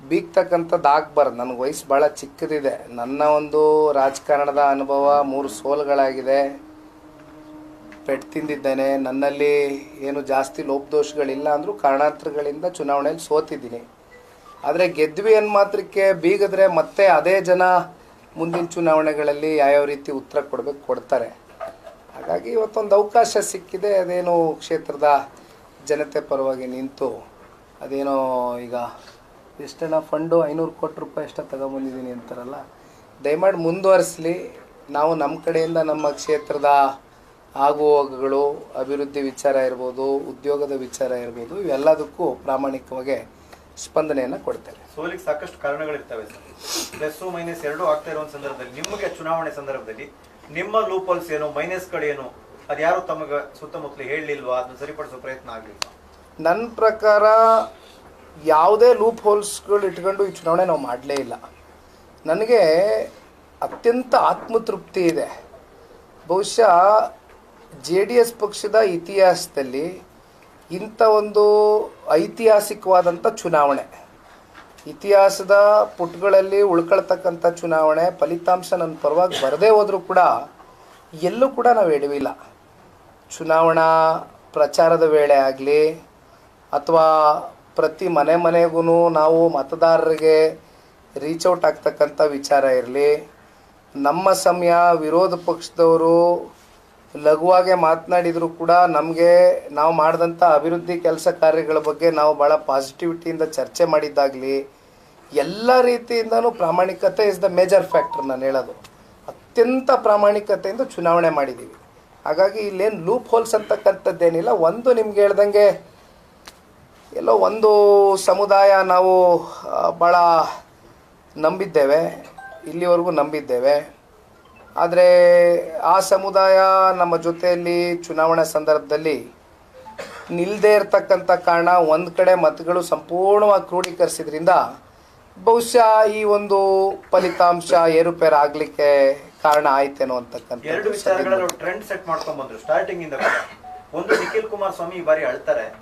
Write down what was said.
ಬೀಗ್ತಕ್ಕಂಥದ್ದು ದಾಗ್ಬಾರ್ದು ನನಗೆ ವಯಸ್ಸು ಭಾಳ ಚಿಕ್ಕದಿದೆ. ನನ್ನ ಒಂದು ರಾಜಕಾರಣದ ಅನುಭವ ಮೂರು ಸೋಲುಗಳಾಗಿದೆ. ಪೆಟ್ಟು ತಿಂದಿದ್ದೇನೆ. ನನ್ನಲ್ಲಿ ಏನು ಜಾಸ್ತಿ ಲೋಪದೋಷಗಳಿಲ್ಲ ಅಂದರೂ ಕಾರಣಾಂತರಗಳಿಂದ ಚುನಾವಣೆಯಲ್ಲಿ ಸೋತಿದ್ದೀನಿ. ಆದರೆ ಗೆದ್ವಿ ಅನ್ ಮಾತ್ರಕ್ಕೆ ಬೀಗಿದ್ರೆ ಮತ್ತೆ ಅದೇ ಜನ ಮುಂದಿನ ಚುನಾವಣೆಗಳಲ್ಲಿ ಯಾವ್ಯಾವ ರೀತಿ ಉತ್ತರ ಕೊಡಬೇಕು ಕೊಡ್ತಾರೆ. ಹಾಗಾಗಿ ಇವತ್ತೊಂದು ಅವಕಾಶ ಸಿಕ್ಕಿದೆ. ಅದೇನು ಕ್ಷೇತ್ರದ ಜನತೆ ಪರವಾಗಿ ನಿಂತು ಅದೇನೋ ಈಗ ಎಷ್ಟೇನ ಫಂಡು ಐನೂರು ಕೋಟಿ ರೂಪಾಯಿ ಎಷ್ಟೋ ತಗೊಂಬಂದಿದ್ದೀನಿ ಅಂತಾರಲ್ಲ ದಯಮಾಡಿ ಮುಂದುವರಿಸಲಿ. ನಾವು ನಮ್ಮ ಕಡೆಯಿಂದ ನಮ್ಮ ಕ್ಷೇತ್ರದ ಆಗುಹೋಗುಗಳು ಅಭಿವೃದ್ಧಿ ವಿಚಾರ ಇರ್ಬೋದು ಉದ್ಯೋಗದ ವಿಚಾರ ಇರ್ಬೋದು ಇವೆಲ್ಲದಕ್ಕೂ ಪ್ರಾಮಾಣಿಕವಾಗಿ ಸ್ಪಂದನೆಯನ್ನು ಕೊಡ್ತೇವೆ. ಸೋಲಿಗೆ ಸಾಕಷ್ಟು ಕಾರಣಗಳಿರ್ತವೆ ಸರ್. ಪ್ಲಸ್ ಮೈನಸ್ ಎರಡು ಆಗ್ತಾ ಇರೋ ಸಂದರ್ಭದಲ್ಲಿ ನಿಮಗೆ ಚುನಾವಣೆ ಸಂದರ್ಭದಲ್ಲಿ ನಿಮ್ಮ ಲೂಪಲ್ಸ್ ಏನು ಮೈನಸ್ಗಳೇನು ಅದ್ಯಾರು ತಮಗೆ ಸುತ್ತಮುತ್ತಲು ಹೇಳಲಿಲ್ವಾ? ಅದನ್ನು ಸರಿಪಡಿಸೋ ಪ್ರಯತ್ನ ಆಗಲಿಲ್ಲ ನನ್ನ ಪ್ರಕಾರ ಯಾವುದೇ ಲೂಪ್ ಹೋಲ್ಸ್ಗಳು ಇಟ್ಕೊಂಡು ಈ ಚುನಾವಣೆ ನಾವು ಮಾಡಲೇ ಇಲ್ಲ. ನನಗೆ ಅತ್ಯಂತ ಆತ್ಮತೃಪ್ತಿ ಇದೆ. ಬಹುಶಃ ಜೆ ಡಿ ಎಸ್ ಪಕ್ಷದ ಇತಿಹಾಸದಲ್ಲಿ ಇಂಥ ಒಂದು ಐತಿಹಾಸಿಕವಾದಂಥ ಚುನಾವಣೆ, ಇತಿಹಾಸದ ಪುಟ್ಗಳಲ್ಲಿ ಉಳ್ಕೊಳ್ತಕ್ಕಂಥ ಚುನಾವಣೆ, ಫಲಿತಾಂಶ ನನ್ನ ಪರವಾಗಿ ಬರದೇ ಹೋದರೂ ಕೂಡ ಎಲ್ಲೂ ಕೂಡ ನಾವು ಎಡವಿಲ್ಲ. ಚುನಾವಣಾ ಪ್ರಚಾರದ ವೇಳೆ ಆಗಲಿ ಅಥವಾ ಪ್ರತಿ ಮನೆ ಮನೆಗೂ ನಾವು ಮತದಾರರಿಗೆ ರೀಚ್ ಔಟ್ ಆಗ್ತಕ್ಕಂಥ ವಿಚಾರ ಇರಲಿ. ನಮ್ಮ ಸಮಯ ವಿರೋಧ ಪಕ್ಷದವರು ಲಘುವಾಗೆ ಮಾತನಾಡಿದರೂ ಕೂಡ ನಮಗೆ ನಾವು ಮಾಡಿದಂಥ ಅಭಿವೃದ್ಧಿ ಕೆಲಸ ಕಾರ್ಯಗಳ ಬಗ್ಗೆ ನಾವು ಭಾಳ ಪಾಸಿಟಿವಿಟಿಯಿಂದ ಚರ್ಚೆ ಮಾಡಿದ್ದಾಗಲಿ, ಎಲ್ಲ ರೀತಿಯಿಂದನೂ ಪ್ರಾಮಾಣಿಕತೆ ಇಸ್ ದ ಮೇಜರ್ ಫ್ಯಾಕ್ಟರ್ ನಾನು ಹೇಳೋದು. ಅತ್ಯಂತ ಪ್ರಾಮಾಣಿಕತೆಯಿಂದ ಚುನಾವಣೆ ಮಾಡಿದ್ದೀವಿ ಹಾಗಾಗಿ ಇಲ್ಲೇನು ಲೂಪ್ ಹೋಲ್ಸ್ ಅಂತಕ್ಕಂಥದ್ದೇನಿಲ್ಲ. ಒಂದು ನಿಮ್ಗೆ ಹೇಳ್ದಂಗೆ ಎಲ್ಲೋ ಒಂದು ಸಮುದಾಯ ನಾವು ಭಾಳ ನಂಬಿದ್ದೇವೆ ಇಲ್ಲಿವರೆಗೂ ನಂಬಿದ್ದೇವೆ. ಆದರೆ ಆ ಸಮುದಾಯ ನಮ್ಮ ಜೊತೆಯಲ್ಲಿ ಚುನಾವಣಾ ಸಂದರ್ಭದಲ್ಲಿ ನಿಲ್ಲದೇ ಇರತಕ್ಕಂಥ ಕಾರಣ ಒಂದು ಕಡೆ ಮತಗಳು ಸಂಪೂರ್ಣವಾಗಿ ಕ್ರೋಢೀಕರಿಸಿದ್ರಿಂದ ಬಹುಶಃ ಈ ಒಂದು ಫಲಿತಾಂಶ ಏರುಪೇರು ಆಗಲಿಕ್ಕೆ ಕಾರಣ ಆಯ್ತೇನೋ ಎರಡು ಅಂತಕ್ಕಂಥ ಟ್ರೆಂಡ್ ಸೆಟ್ ಸ್ಟಾರ್ಟಿಂಗ್ ಇಂದ. ಒಂದು ನಿಖಿಲ್ ಕುಮಾರಸ್ವಾಮಿ ಈ ಬಾರಿ ಅಳ್ತಾರೆ.